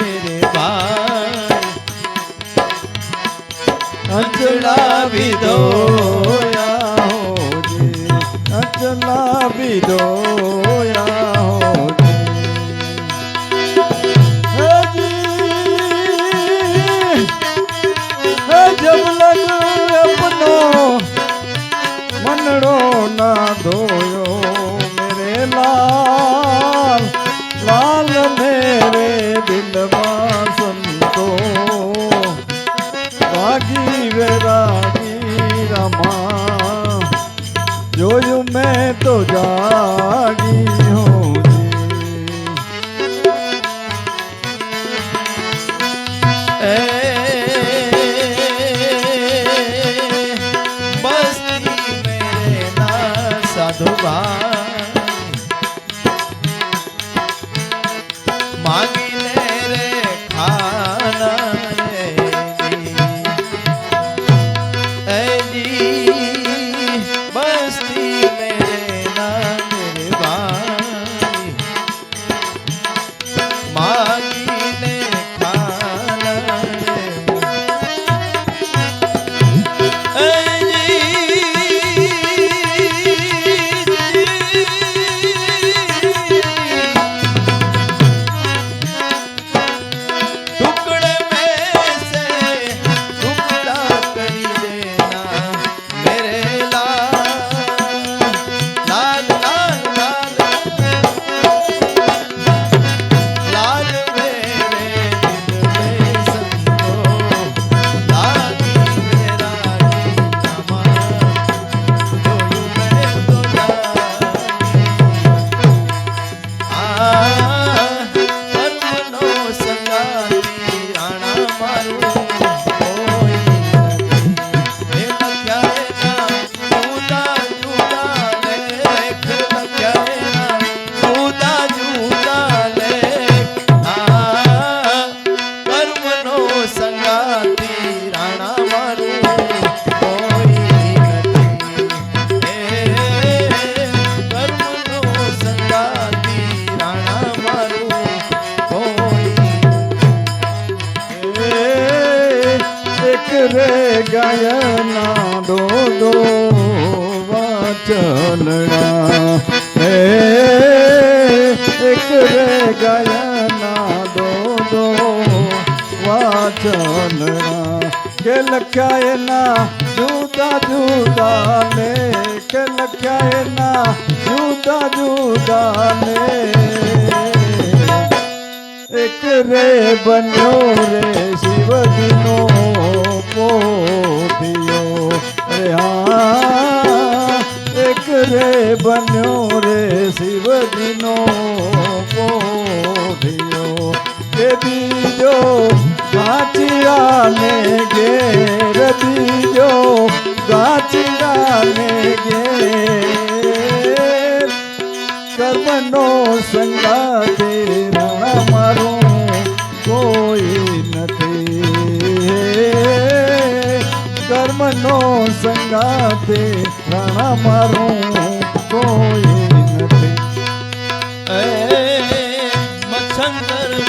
मेरे भाई अंचला भी धोया हो जी अंचला भी धोया દિલમાં સંતો વાગી વેરાગી રમા જોયું મેં તો જાગી હું ભાઈ માગી ગાયના દો દો વાચલણા હે એક રે ગાયના દો દો વાચલણા કે લખ્યા એના જુદા જુદા ને કે લખ્યા એના જુદા જુદા ને એક રે બન્યો રે શિવજીનો પોતિયો રે હા, એક રે બન્યો રે શિવજીનો પોતિયો કે બીજો ગાચિયાને ઘેર બીજો ગાચિયાને ઘેર. કર્મનો સંગાતે કર્મનો સંગાતે રાણા મારું કોઈ નથી. મચ્છંદર